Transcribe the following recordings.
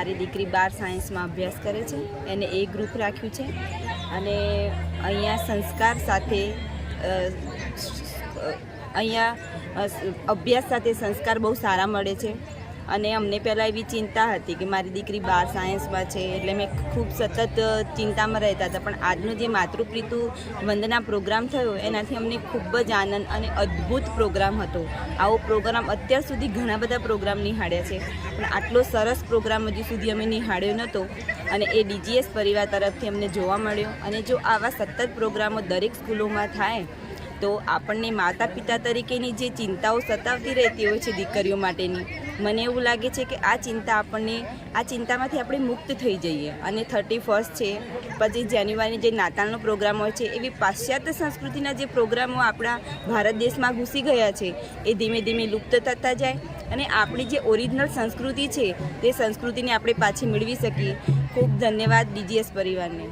મારી દીકરી બાર સાયન્સમાં અભ્યાસ કરે છે. એને એ ગ્રુપ રાખ્યું છે. અને અહીંયા સંસ્કાર સાથે અહીંયા અભ્યાસ સાથે સંસ્કાર બહુ સારા મળે છે. અને અમને પહેલાં એવી ચિંતા હતી કે મારી દીકરી બાર સાયન્સમાં છે એટલે મેં ખૂબ સતત ચિંતામાં રહેતા હતા. પણ આજનો જે માતૃપિતૃ વંદના પ્રોગ્રામ થયો, એનાથી અમને ખૂબ જ આનંદ અને અદ્ભુત પ્રોગ્રામ હતો. આવો પ્રોગ્રામ અત્યાર સુધી ઘણા બધા પ્રોગ્રામ નિહાળ્યા છે. પણ આટલો સરસ પ્રોગ્રામ હજી સુધી અમે નિહાળ્યો નહોતો અને એ ડીજીએસ પરિવાર તરફથી અમને જોવા મળ્યો. અને જો આવા સતત પ્રોગ્રામો દરેક સ્કૂલોમાં થાય તો આપણને માતા પિતા તરીકેની જે ચિંતાઓ સતાવતી રહેતી હોય છે દીકરીઓ માટેની, મને એવું લાગે છે કે આ ચિંતા આપણને, આ ચિંતામાંથી આપણે મુક્ત થઈ જઈએ. અને થર્ટી ફર્સ્ટ છે, પછી જાન્યુઆરી જે નાતાલનો પ્રોગ્રામ હોય છે, એવી પાશ્ચાત્ય સંસ્કૃતિના જે પ્રોગ્રામો આપણા ભારત દેશમાં ઘૂસી ગયા છે, એ ધીમે ધીમે લુપ્ત થતા જાય. અને આપણી જે ઓરિજિનલ સંસ્કૃતિ છે, તે સંસ્કૃતિને આપણે પાછી મેળવી શકીએ. ખૂબ ધન્યવાદ ડીજીએસ પરિવારને.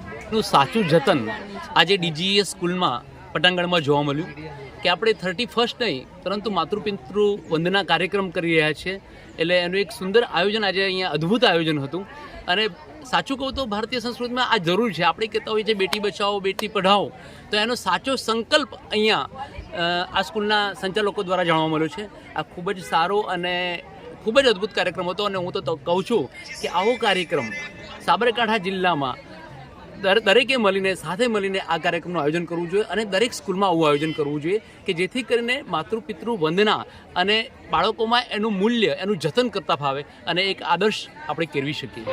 સાચું જતન આજે ડીજીએસ સ્કૂલમાં પટાંગણમાં જોવા મળ્યું કે આપણે થર્ટી ફર્સ્ટ નહીં, પરંતુ માતૃપિતૃ વંદના કાર્યક્રમ કરી રહ્યા છીએ. એટલે એનું એક સુંદર આયોજન આજે અહીંયા અદ્ભુત આયોજન હતું. અને સાચું કહું તો ભારતીય સંસ્કૃતિમાં આ જરૂર છે. આપણે કહેતા હોઈએ છીએ, બેટી બચાવો, બેટી પઢાઓ. તો એનો સાચો સંકલ્પ અહીંયા આ સ્કૂલના સંચાલકો દ્વારા જાણવા મળ્યો છે. આ ખૂબ જ સારો અને ખૂબ જ અદ્ભુત કાર્યક્રમ હતો. અને હું તો કહું છું કે આવો કાર્યક્રમ સાબરકાંઠા જિલ્લામાં દરેકે મળીને, સાથે મળીને આ કાર્યક્રમનું આયોજન કરવું જોઈએ અને દરેક સ્કૂલમાં આવું આયોજન કરવું જોઈએ કે જેથી કરીને માતૃપિતૃ વંદના અને બાળકોમાં એનું મૂલ્ય, એનું જતન કરતા ફાવે અને એક આદર્શ આપણે કેળવી શકીએ.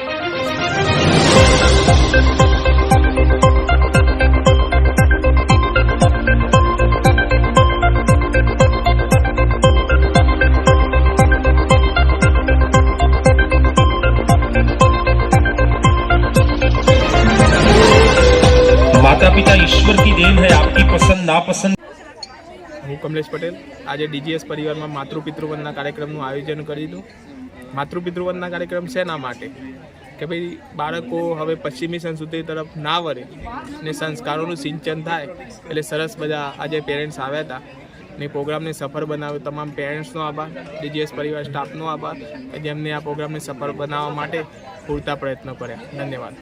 માતા પિતા ઈશ્વર કી દેન હૈ, આપકી પસંદ ના પસંદ હું કમલેશ પટેલ. આજે ડીજીએસ પરિવારમાં માતૃપિતૃવંદના કાર્યક્રમનું આયોજન કરી દીધું. માતૃપિતૃવંદના કાર્યક્રમ શેના માટે? કે ભાઈ, બાળકો હવે પશ્ચિમી સંસ્કૃતિ તરફ ના વળે ને સંસ્કારોનું સિંચન થાય, એટલે સરસ બધા આજે પેરેન્ટ્સ આવ્યા હતા. ને પ્રોગ્રામને સફળ બનાવ્યો. તમામ પેરેન્ટ્સનો આભાર, ડીજીએસ પરિવાર સ્ટાફનો આભાર, કે જેમને આ પ્રોગ્રામને સફળ બનાવવા માટે પૂરતા પ્રયત્નો કર્યા. ધન્યવાદ.